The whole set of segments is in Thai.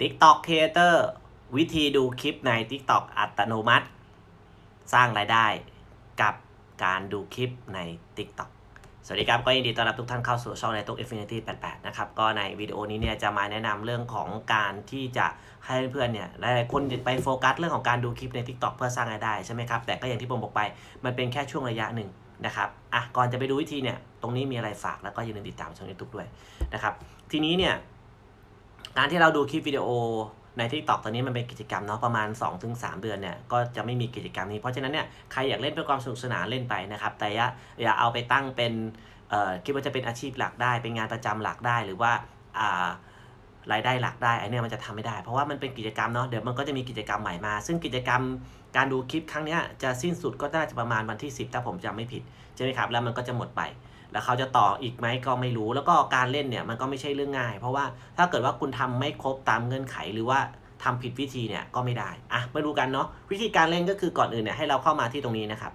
TikTok Creator วิธีดูคลิปใน TikTok อัตโนมัติ สร้างรายได้กับการดูคลิปใน TikTok สวัสดีครับก็ยินดีต้อนรับทุกท่านเข้าสู่ช่องในตุ๊ก Infinity 88 นะครับก็ในวิดีโอนี้เนี่ยจะมาแนะนำเรื่องของการที่จะให้เพื่อนๆเนี่ยหลายๆคนไปโฟกัสเรื่องของการดูคลิปใน TikTok เพื่อสร้างรายได้ใช่ไหมครับแต่ก็อย่างที่ผมบอกไปมันเป็นแค่ช่วงระยะหนึ่งนะครับอะก่อนจะไปดูวิธีเนี่ยตรงนี้มีอะไรฝากแล้วก็อย่าลืมติดตามช่องยูทูบด้วยนะครับทีนี้เนี่ย การที่เราดูคลิปวิดีโอใน t ิ k t o k ตอนนี้มันเป็นกิจกรรมเนาะประมาณ 2-3 เดือนเนี่ยก็จะไม่มีกิจกรรมนี้ เพราะฉะนั้นเนี่ยใครอยากเล่นเพื่อความสนุกสนานเล่นไปนะครับ แต่อย่าอย่าเอาไปตั้งเป็นคิดว่าจะเป็นอาชีพหลักได้ เป็นงานประจำหลักได้หรือว่าอ่า รายได้หลักได้ไอเนี่ยมันจะทำไม่ได้ เพราะว่ามันเป็นกิจกรรมเนาะเดี๋ยวมันก็จะมีกิจกรรมใหม่มา ซึ่งกิจกรรมการดูคลิปครั้งเนี้ยจะสิ้นสุดก็น่าจะประมาณวันที่ 10 ถ้าผมจำไม่ผิดใช่ไหมครับแล้วมันก็จะหมดไป แล้วเขาจะต่ออีกไหมก็ไม่รู้ แล้วก็การเล่นเนี่ยมันก็ไม่ใช่เรื่องง่าย เพราะว่าถ้าเกิดว่าคุณทำไม่ครบตามเงื่อนไขหรือว่าทำผิดวิธีเนี่ยก็ไม่ได้อะมาดูกันเนาะวิธีการเล่นก็คือก่อนอื่นเนี่ยให้เราเข้ามาที่ตรงนี้นะครับ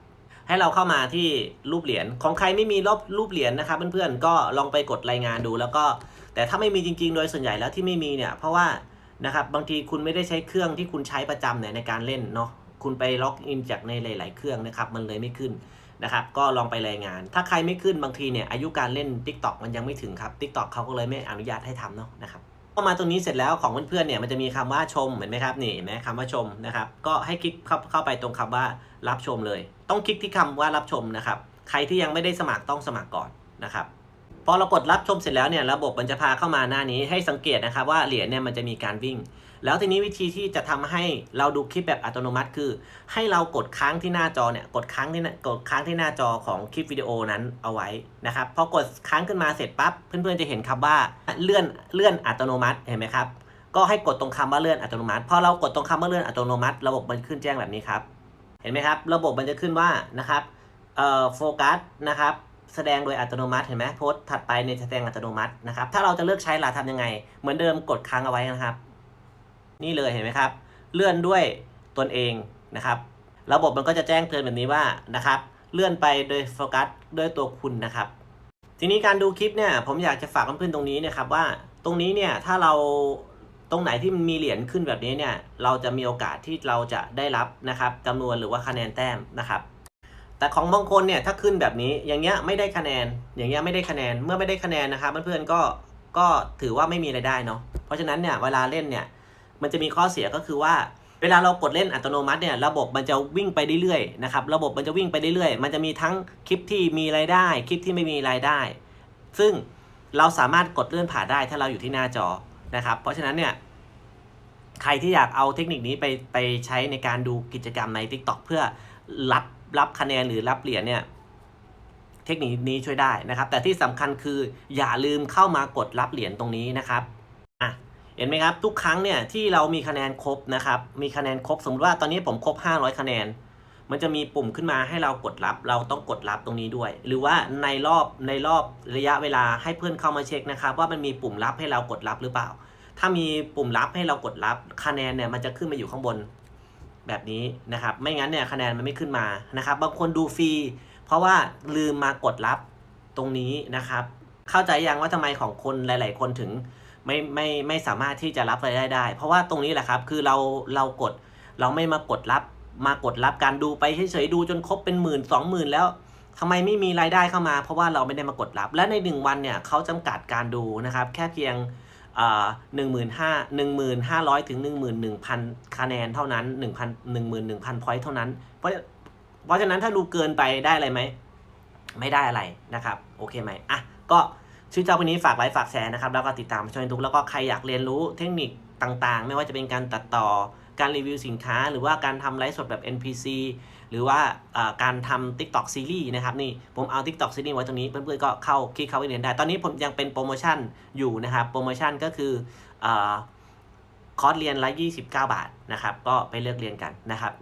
ให้เราเข้ามาที่รูปเหรียญของใครไม่มีรูปรูปเหรียญนะครับเพื่อนๆก็ลองไปกดรายงานดูแล้วก็ แต่ถ้าไม่มีจริง ๆ โดยส่วนใหญ่แล้วที่ไม่มีเนี่ย เพราะว่านะครับบางทีคุณไม่ได้ใช้เครื่องที่คุณใช้ประจำเนี่ยในการเล่นเนาะคุณไปล็อกอินจากในหลาย ๆ เครื่องนะครับมันเลยไม่ขึ้นนะครับก็ลองไปรายงาน ถ้าใครไม่ขึ้นบางทีเนี่ยอายุการเล่น TikTok มันยังไม่ถึงครับ TikTok เขาก็เลยไม่อนุญาตให้ทำเนาะนะครับพอมาตรงนี้เสร็จแล้วของเพื่อนๆเนี่ยมันจะมีคำว่าชมเห็นไหมครับนี่เห็นไหมคำว่าชมนะครับก็ให้คลิกเข้าเข้าไปตรงคำว่ารับชมเลย ต้องคลิกที่คำว่ารับชมนะครับใครที่ยังไม่ได้สมัครต้องสมัครก่อนนะครับ พอเรากดรับชมเสร็จแล้วเนี่ยระบบมันจะพาเข้ามาหน้านี้ให้สังเกตนะครับว่าเหรียญเนี่ยมันจะมีการวิ่ง แล้วทีนี้วิธีที่จะทำให้เราดูคลิปแบบอัตโนมัติ คือ ให้เรากดค้างที่หน้าจอเนี่ยกดค้างที่หน้ากดค้างที่หน้าจอของคลิปวิดีโอนั้นเอาไว้นะครับพอกดค้างขึ้นมาเสร็จปั๊บเพื่อนๆจะเห็นคำว่าเลื่อนเลื่อนอัตโนมัติเห็นไหมครับก็ให้กดตรงคำว่าเลื่อนอัตโนมัติพอเรากดตรงคำว่าเลื่อนอัตโนมัติ ระบบมันขึ้นแจ้งแบบนี้ครับเห็นไหมครับ ระบบมันจะขึ้นว่านะครับเอ่อโฟกัสนะครับ แสดงโดยอัตโนมัติเห็นไหมโพสต์ถัดไปในแสดงอัตโนมัตินะครับ ถ้าเราจะเลือกใช้ล่ะทำยังไง เหมือนเดิมกดค้างเอาไว้นะครับ นี่เลยเห็นไหมครับ เลื่อนด้วยตนเองนะครับ ระบบมันก็จะแจ้งเตือนแบบนี้ว่านะครับ เลื่อนไปโดยโฟกัสด้วยตัวคุณนะครับ ทีนี้การดูคลิปเนี่ยผมอยากจะฝากเพื่อนๆตรงนี้นะครับว่าตรงนี้เนี่ยถ้าเราตรงไหนที่มีเหรียญขึ้นแบบนี้เนี่ยเราจะมีโอกาสที่เราจะได้รับนะครับจำนวนหรือว่าคะแนนแต้มนะครับ แต่ของบางคนเนี่ยถ้าขึ้นแบบนี้อย่างเงี้ยไม่ได้คะแนน อย่างเงี้ยไม่ได้คะแนนเมื่อไม่ได้คะแนนนะครับเพื่อนๆก็ก็ถือว่าไม่มีรายได้เนาะเพราะฉะนั้นเนี่ยเวลาเล่นเนี่ยมันจะมีข้อเสียก็คือว่า เวลาเรากดเล่นอัตโนมัติเนี่ยระบบมันจะวิ่งไปเรื่อยๆนะครับระบบมันจะวิ่งไปเรื่อยๆ มันจะมีทั้งคลิปที่มีรายได้ คลิปที่ไม่มีรายได้ ซึ่งเราสามารถกดเลื่อนผ่านได้ถ้าเราอยู่ที่หน้าจอนะครับ เพราะฉะนั้นเนี่ยใครที่อยากเอาเทคนิคนี้ไปไปใช้ในการดูกิจกรรมใน TikTok เพื่อรับ รับคะแนนหรือรับเหรียญเนี่ยเทคนิคนี้ช่วยได้นะครับ แต่ที่สำคัญคืออย่าลืมเข้ามากดรับเหรียญตรงนี้นะครับอะเห็นไหมครับ ทุกครั้งเนี่ยที่เรามีคะแนนครบนะครับ มีคะแนนครบสมมติว่าตอนนี้ผมครบ 500 คะแนน มันจะมีปุ่มขึ้นมาให้เรากดรับ เราต้องกดรับตรงนี้ด้วย หรือว่าในรอบในรอบระยะเวลาให้เพื่อนเข้ามาเช็คนะครับ ว่ามันมีปุ่มรับให้เรากดรับหรือเปล่า ถ้ามีปุ่มรับให้เรากดรับคะแนนเนี่ยมันจะขึ้นมาอยู่ข้างบน แบบนี้นะครับ ไม่งั้นเนี่ยคะแนนมันไม่ขึ้นมานะครับ บางคนดูฟรีเพราะว่าลืมมากดรับตรงนี้นะครับ เข้าใจยังว่าทำไมของคนหลาย ๆ คนถึงไม่ไม่ไม่สามารถที่จะรับรายได้ได้ เพราะว่าตรงนี้แหละครับคือเราเรากดเราไม่มากดรับ มากดรับการดูไปเฉยๆดูจนครบเป็นหมื่นสองหมื่นแล้วทำไมไม่มีรายได้เข้ามา เพราะว่าเราไม่ได้มากดรับ และในหนึ่งวันเนี่ยเขาจำกัดการดูนะครับ แค่เพียง หนึ่งหมื่นห้าหนึ่งหมื่นห้าร้อยถึงหนึ่งหมื่นหนึ่งพันคะแนนเท่านั้นหนึ่งพันหนึ่งหมื่นหนึ่งพันพอยต์เท่านั้น เพราะเพราะฉะนั้นถ้าดูเกินไปได้อะไรไหม ไม่ได้อะไรนะครับ โอเคไหมอะก็ชื่อเจ้าวันนี้ฝากไลค์ฝากแชร์นะครับ แล้วก็ติดตามช่องทุกแล้วก็ใครอยากเรียนรู้เทคนิคต่างๆ ไม่ว่าจะเป็นการตัดต่อ การรีวิวสินค้า หรือว่าการทำไลฟ์สดแบบ NPC หรือว่าการทำ TikTok ซีรีส์นะครับนี่ผมเอา TikTok ซีรีส์ไว้ตรงนี้เพื่อนๆก็เข้าคลิกเข้าไปเรียนได้ ตอนนี้ผมยังเป็นโปรโมชั่นอยู่นะครับโปรโมชั่นก็คืออคอร์สเรียนละ29 บาทนะครับก็ไปเลือกเรียนกันนะครับ